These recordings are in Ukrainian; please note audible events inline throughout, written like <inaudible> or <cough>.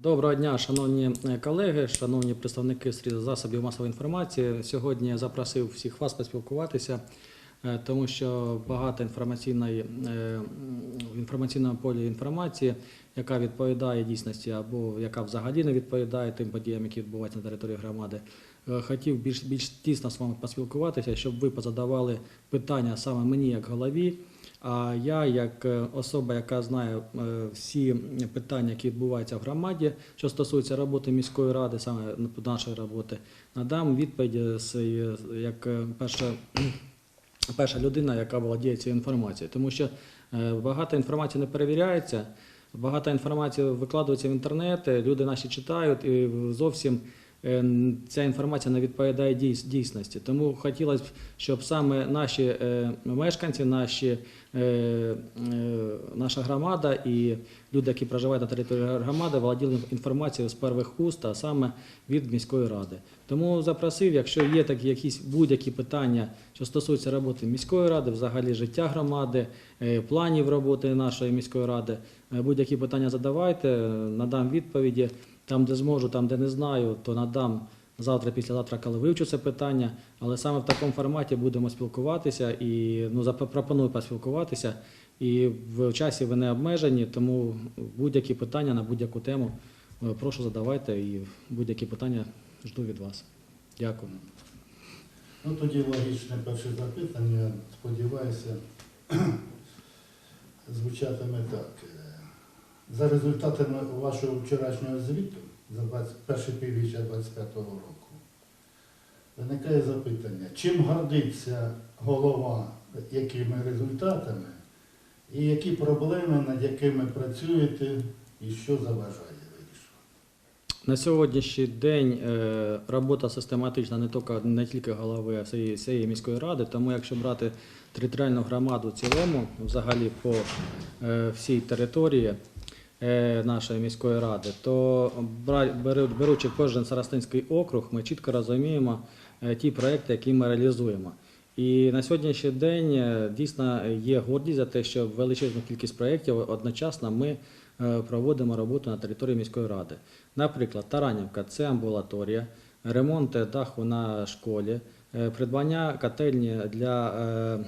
Доброго дня, шановні е, колеги, шановні представники засобів масової інформації. Сьогодні я запросив всіх вас поспілкуватися, е, тому що багато інформаційної інформаційного поля інформації, яка відповідає дійсності або яка взагалі не відповідає тим подіям, які відбуваються на території громади. Е, Хотів більш більш тісно з вами поспілкуватися, щоб ви позадавали питання саме мені як голові. А я, як е, особа, яка знає е, всі питання, які відбуваються в громаді, що стосується роботи міської ради, саме нашої роботи, надам відповідь як перша, <clears throat> перша людина, яка володіє цією інформацією. Тому що багато інформації не перевіряється, багато інформації викладається в інтернет, люди наші читають і зовсім ця інформація не відповідає дійсності. Тому хотілося б, щоб саме наші е, мешканці, наші, е, е, наша громада і люди, які проживають на території громади, володіли інформацією з перших уст, а саме від міської ради. Тому запросив, якщо є такі якісь будь-які питання, що стосуються роботи міської ради, взагалі життя громади, е, планів роботи нашої міської ради, е, будь-які питання задавайте, е, надам відповіді. Там, де зможу, там, де не знаю, то надам завтра, післязавтра, коли вивчу це питання. Але саме в такому форматі будемо спілкуватися і ну, запропоную поспілкуватися. І в часі ви не обмежені, тому будь-які питання на будь-яку тему е, прошу задавайте і будь-які питання жду від вас. Дякую. Ну тоді логічне перше запитання, сподіваюся, <clears throat> звучатиме так. За результатами вашого вчорашнього звіту за 20 перше півріччя 25 року виникає запитання, чим гордиться голова, якими результатами, і які проблеми, над якими працюєте, і що заважає вирішувати? На сьогоднішній день е, робота систематична не тільки, не тільки голови, а всієї, всієї міської ради. Тому якщо брати територіальну громаду в цілому, взагалі по е, всій території нашої міської ради, то беручи кожен Сарастинський округ, ми чітко розуміємо е, ті проекти, які ми реалізуємо. І на сьогоднішній день е, дійсно є гордість за те, що величезну кількість проєктів одночасно ми е, проводимо роботу на території міської ради. Наприклад, Таранівка це амбулаторія, ремонт даху на школі, е, придбання котельні для е, е,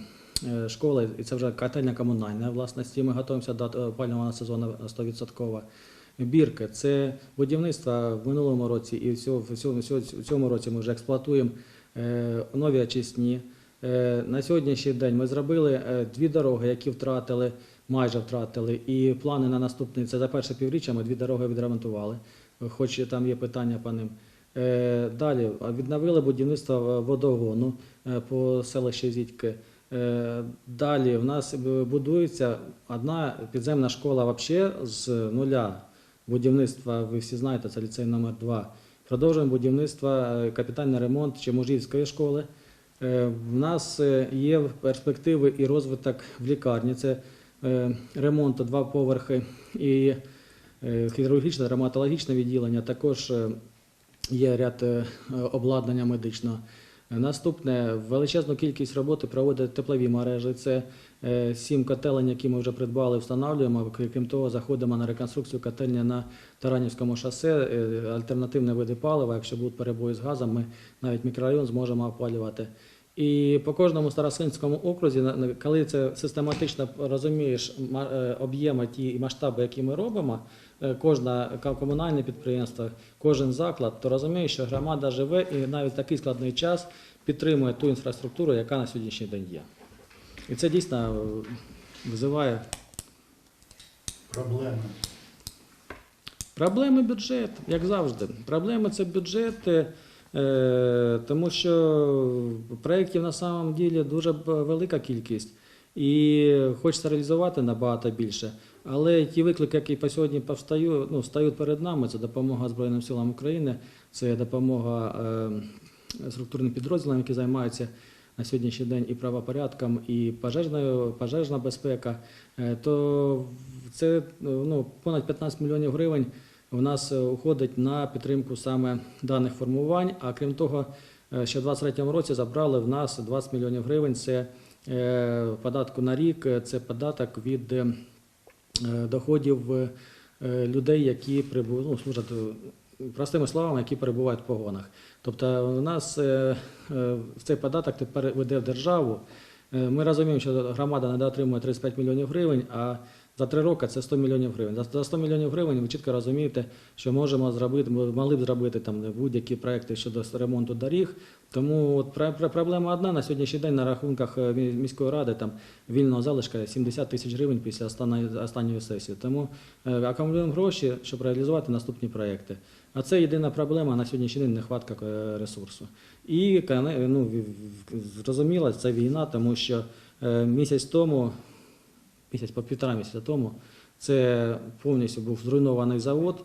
школи, і це вже котельня комунальна власності. Ми готуємося до опалювального сезону 100%. Бірки це будівництво в минулому році і в цьому, році ми вже експлуатуємо е, нові очисні. Е, На сьогоднішній день ми зробили е, дві дороги, які втратили, майже втратили. І плани на наступний це за перше півріччя ми дві дороги відремонтували, хоч там є питання по ним. Е, Далі відновили будівництво водогону е, по селищі Зітьки. Е, Далі в нас будується одна підземна школа вообще з нуля. Будівництва, ви всі знаєте, це ліцей номер 2 Продовжуємо будівництво, е, капітальний ремонт Чеможівської школи. Е, В нас є перспективи і розвиток в лікарні. Це ремонт два поверхи і хірургічне, травматологічне відділення. Також є ряд обладнання медичного. Наступне величезну кількість роботи проводять теплові мережі. Це е, сім котелень, які ми вже придбали, встановлюємо. Крім того, заходимо на реконструкцію котельні на Таранівському шосе, е, альтернативні види палива. Якщо будуть перебої з газом, ми навіть мікрорайон зможемо опалювати. І по кожному старосинському окрузі, коли це систематично розумієш е, об'єми ті масштаби, які ми робимо, кожне комунальне підприємство, кожен заклад, то розумієш, що громада живе і навіть такий складний час підтримує ту інфраструктуру, яка на сьогоднішній день є. І це дійсно е, визиває Проблеми. Проблеми бюджет, як завжди. Проблеми це бюджет, е, тому що проєктів на самом ділі дуже велика кількість. І хочеться реалізувати набагато більше. Але ті виклики, які по сьогодні повстаю, ну, стають перед нами, це допомога Збройним силам України, це допомога е, структурним підрозділам, які займаються на сьогоднішній день і правопорядком, і пожежною, пожежна безпека, е, то це ну, понад 15 мільйонів гривень у нас е, уходить на підтримку саме даних формувань. А крім того, е, ще в 2023 році забрали в нас 20 мільйонів гривень. Це е, податку на рік, е, це податок від доходів е, людей, які ну, служать, е, простими словами, які перебувають в погонах. Тобто нас е, е, цей податок тепер веде в державу. Е, Ми розуміємо, що громада не отримує 35 мільйонів гривень, а за три роки це 100 мільйонів гривень. За- За 100 мільйонів гривень ви чітко розумієте, що можемо зробити, могли б зробити там будь-які проекти щодо ремонту доріг. Тому от пр- пр- проблема одна на сьогоднішній день на рахунках е, міської ради там вільного залишка 70 тисяч гривень після останньої, сесії. Тому е, акумулюємо гроші, щоб реалізувати наступні проекти. А це єдина проблема на сьогоднішній день нехватка е, ресурсу. І ну, зрозуміло, це війна, тому що місяць тому, місяць по півтора місяця тому, це повністю був зруйнований завод,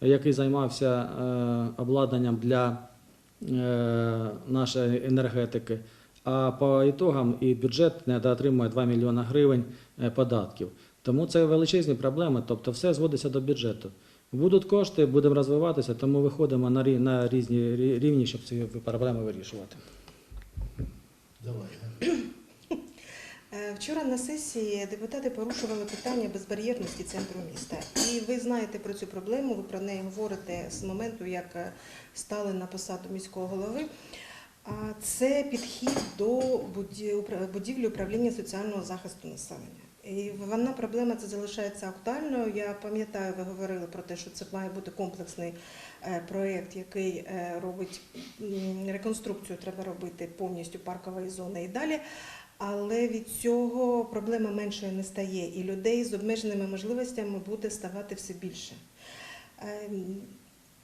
який займався е, обладнанням для е, нашої енергетики. А по ітогам і бюджет недоотримує 2 мільйони гривень е, податків. Тому це величезні проблеми, тобто все зводиться до бюджету. Будуть кошти, будемо розвиватися, тому виходимо на різні рівні, щоб ці проблеми вирішувати. Давай. Е, Вчора на сесії депутати порушували питання безбар'єрності центру міста. І ви знаєте про цю проблему, ви про неї говорите з моменту, як е, стали на посаду міського голови. Це підхід до буді- будівлі управління соціального захисту населення. І вона проблема це залишається актуальною. Я пам'ятаю, ви говорили про те, що це має бути комплексний е, проєкт, який робить реконструкцію, треба робити повністю паркової зони і далі. Але від цього проблема меншою не стає, і людей з обмеженими можливостями буде ставати все більше. Ем,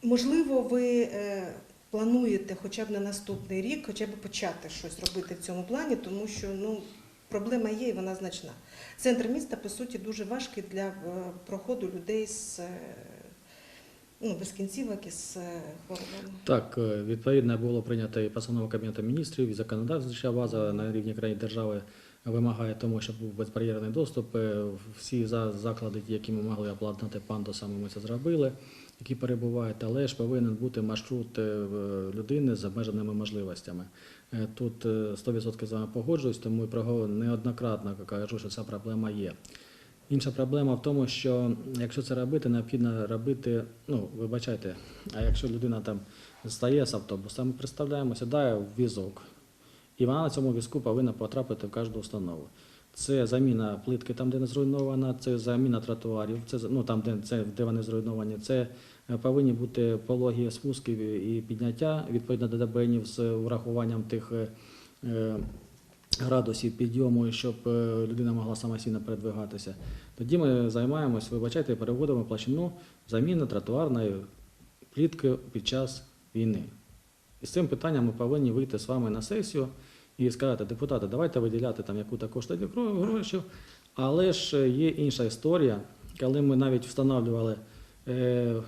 Можливо, ви е, плануєте хоча б на наступний рік, хоча б почати щось робити в цьому плані, тому що ну, проблема є і вона значна. Центр міста, по суті, дуже важкий для е, проходу людей з е, ну, без кінцівок і з е, хворобами. Так, е, відповідно було прийнято і постанова Кабінету міністрів, і законодавча база на рівні країн держави вимагає тому, щоб був безбар'єрний доступ. Е, Всі за- заклади, які ми могли обладнати пандусами, ми це зробили, які перебувають, але ж повинен бути маршрут людини з обмеженими можливостями. Тут е, 100% з вами погоджуюсь, тому неоднократно кажу, що ця проблема є. Інша проблема в тому, що якщо це робити, необхідно робити, ну, вибачайте, а якщо людина там стає з автобуса, ми представляємо, сідає в візок, і вона на цьому візку повинна потрапити в кожну установу. Це заміна плитки там, де не зруйнована, це заміна тротуарів, це ну, там, де, це, де вони зруйновані, це е, повинні бути пологі спусків і підняття відповідно до дебенів з урахуванням тих е, градусів підйому, щоб е, людина могла самостійно передвигатися. Тоді ми займаємось, вибачайте, переводимо площину заміни тротуарної плітки під час війни. І з цим питанням ми повинні вийти з вами на сесію і сказати, депутати, давайте виділяти там яку-то кошти гроші. Але ж є інша історія, коли ми навіть встановлювали е, е,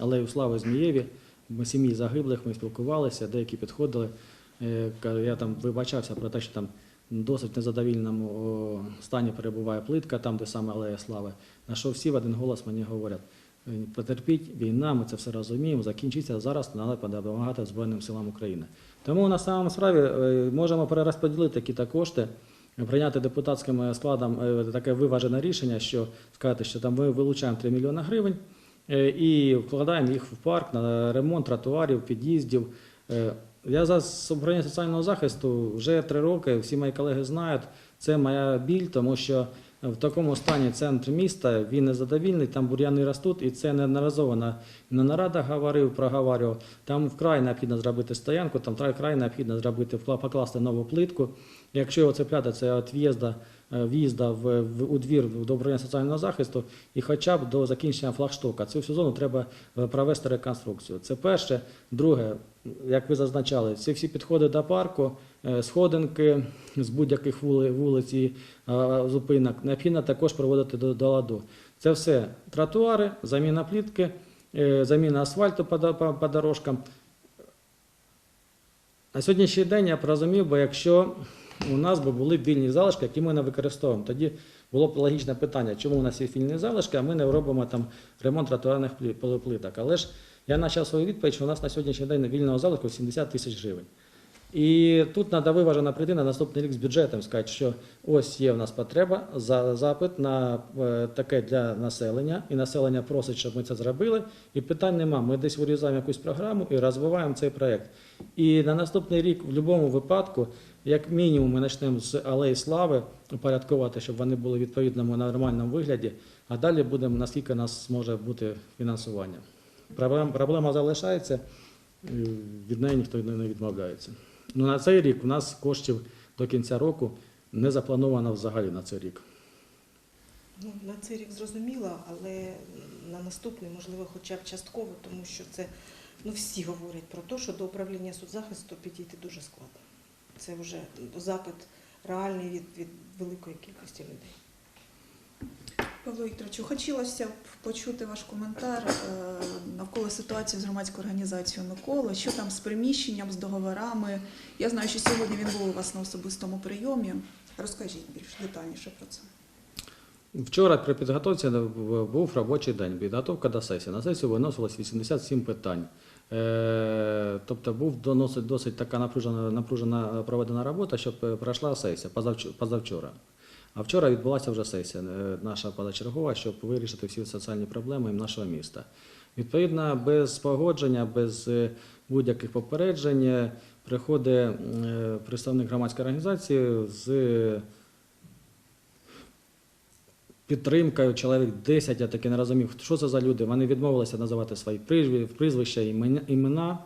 алею слави Змієві, ми сім'ї загиблих, ми спілкувалися, деякі підходили. Е, Я там вибачався про те, що там досить незадовільному стані перебуває плитка, там, де саме алея слави. На що всі в один голос мені говорять. «Е, Потерпіть, війна, ми це все розуміємо, закінчиться зараз, треба допомагати Збройним силам України. Тому на самому справі е, можемо перерозподілити такі-то кошти, прийняти депутатським складом таке виважене рішення, що сказати, що там ми вилучаємо 3 мільйони гривень і вкладаємо їх в парк на ремонт тротуарів, під'їздів. Я за управління соціального захисту вже три роки, всі мої колеги знають, це моя біль, тому що в такому стані центр міста, він незадовільний, там бур'яни ростуть, і це неодноразово на, на нарадах говорив, проговорював. Там вкрай необхідно зробити стоянку, там вкрай- необхідно зробити, покласти нову плитку. Якщо його цепляти, це від в'їзда, е, в'їзда в, в, у двір до управління соціального захисту і хоча б до закінчення флагштока. Цю всю зону треба е, провести реконструкцію. Це перше. Друге, як ви зазначали, ці всі підходи до парку, сходинки з будь-яких вулиць і е, зупинок необхідно також проводити до, ладу. Це все тротуари, заміна плітки, е, заміна асфальту по дорожкам. На сьогоднішній день я б розумів, бо якщо у нас би були вільні залишки, які ми не використовуємо, тоді було б логічне питання, чому у нас є вільні залишки, а ми не робимо там ремонт тротуарних плиток. Але ж я почав свою відповідь, що у нас на сьогоднішній день вільного залишку 70 тисяч гривень. І тут треба виважено прийти на наступний рік з бюджетом, сказати, що ось є в нас потреба, за запит на е, таке для населення, і населення просить, щоб ми це зробили. І питань нема. Ми десь вирізаємо якусь програму і розвиваємо цей проєкт. І на наступний рік, в будь-якому випадку, як мінімум, ми почнемо з алеї слави упорядковувати, щоб вони були відповідному нормальному вигляді, а далі будемо, наскільки нас зможе бути фінансування. Проблема залишається, від неї ніхто не відмовляється. Ну, на цей рік у нас коштів до кінця року не заплановано взагалі на цей рік. Ну, на цей рік зрозуміло, але на наступний, можливо, хоча б частково, тому що це ну, всі говорять про те, що до управління судзахисту підійти дуже складно. Це вже запит реальний від, від великої кількості людей. Павло Вікторовичу, хотілося б почути ваш коментар е, навколо ситуації з громадською організацією Микола. Що там з приміщенням, з договорами? Я знаю, що сьогодні він був у вас на особистому прийомі. Розкажіть більш детальніше про це. Вчора при підготовці був робочий день, підготовка до сесії. На сесію виносилось 87 питань. Е, Тобто був досить, досить така напружена, напружена проведена робота, щоб е, пройшла сесія позавчора. А вчора відбулася вже сесія е, наша позачергова, щоб вирішити всі соціальні проблеми нашого міста. Відповідно, без погодження, без е, будь-яких попереджень е, приходить представник громадської організації з підтримкою чоловік 10, я таки не розумів, що це за люди. Вони відмовилися називати свої прізвища, імена-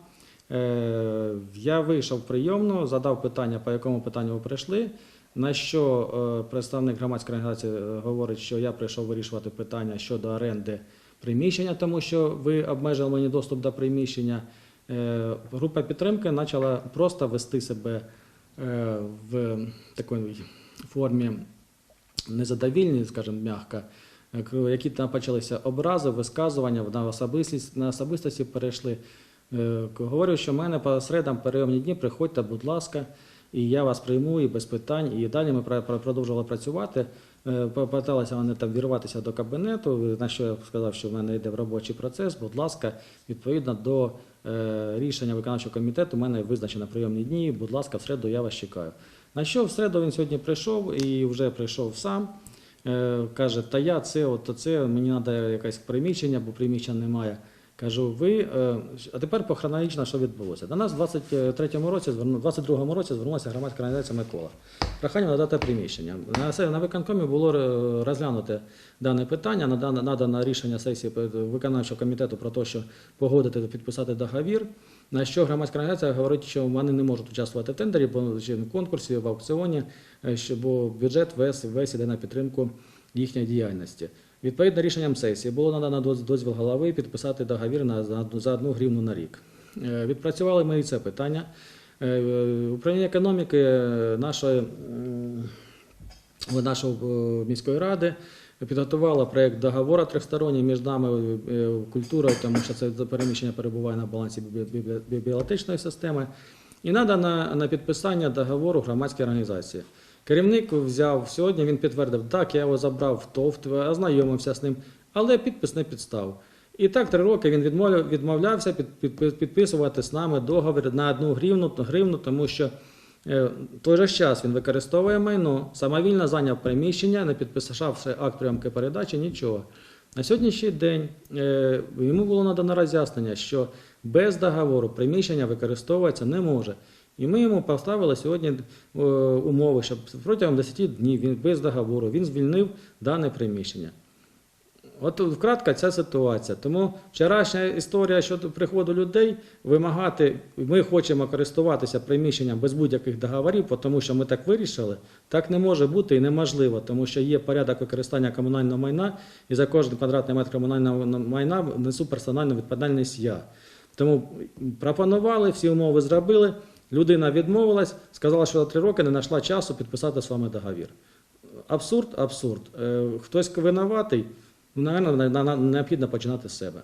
Я вийшов в прийомну, задав питання, по якому питанню ви прийшли. На що е, представник громадської організації е, говорить, що я прийшов вирішувати питання щодо оренди приміщення, тому що ви обмежили мені доступ до приміщення. Е, Група підтримки почала просто вести себе в такій формі незадовільні, скажімо, м'яко, е, які там почалися образи, висказування, на особистість, на особистості перейшли. Говорю, що в мене по середам перейомні дні, приходьте, будь ласка, і я вас прийму і без питань. І далі ми продовжували працювати. Е, Попиталися вони там вірватися до кабінету, на що я сказав, що в мене йде робочий процес. Будь ласка, відповідно до е, рішення виконавчого комітету, у мене визначено прийомні дні. Будь ласка, в середу я вас чекаю. На що в середу він сьогодні прийшов і вже прийшов сам. Е, каже, та я це, от це, мені треба якесь приміщення, бо приміщення немає. Кажу, ви, е, а тепер по хронологічно, що відбулося. До нас в 23-му році, зверну- 22-му році звернулася громадська організація Микола. Прохання надати приміщення. На, на виконкомі було е, розглянуте дане питання, надано, рішення сесії виконавчого комітету про те, що погодити підписати договір. На що громадська організація говорить, що вони не можуть участвувати в тендері, бо в конкурсі, в аукціоні, е, бо бюджет весь, весь іде на підтримку їхньої діяльності. Відповідно рішенням сесії було надано дозвіл голови підписати договір на за одну- гривну на рік. Е, Відпрацювали ми і це питання. Е, Управління економіки е, нашої нашої міської ради підготувала проєкт договору трьохсторонній між нами культурою, тому що це переміщення перебуває на балансі бібліотечної системи. І надано на підписання договору громадській організації. Керівник взяв сьогодні, він підтвердив, так, я його забрав в ТОВТ, ознайомився з ним, але підпис не підстав. І так три роки він відмовляв- відмовлявся під, під- підписувати з нами договір на одну гривну, гривну тому що е, той же час він використовує майно, самовільно зайняв приміщення, не підписавши акт прийомки передачі, нічого. На сьогоднішній день е, йому було надано роз'яснення, що без договору приміщення використовуватися не може. І ми йому поставили сьогодні е, умови, щоб протягом 10 днів він без договору він звільнив дане приміщення. От вкратка ця ситуація. Тому вчорашня історія щодо приходу людей вимагати, ми хочемо користуватися приміщенням без будь-яких договорів, тому що ми так вирішили. Так не може бути і неможливо, тому що є порядок використання комунального майна, і за кожен квадратний метр комунального майна несу персональну відповідальність я. Тому пропонували, всі умови зробили. Людина відмовилась, сказала, що за три роки не знайшла часу підписати з вами договір. Абсурд, абсурд. Е, Хтось винуватий, наверное, необхідно починати з себе.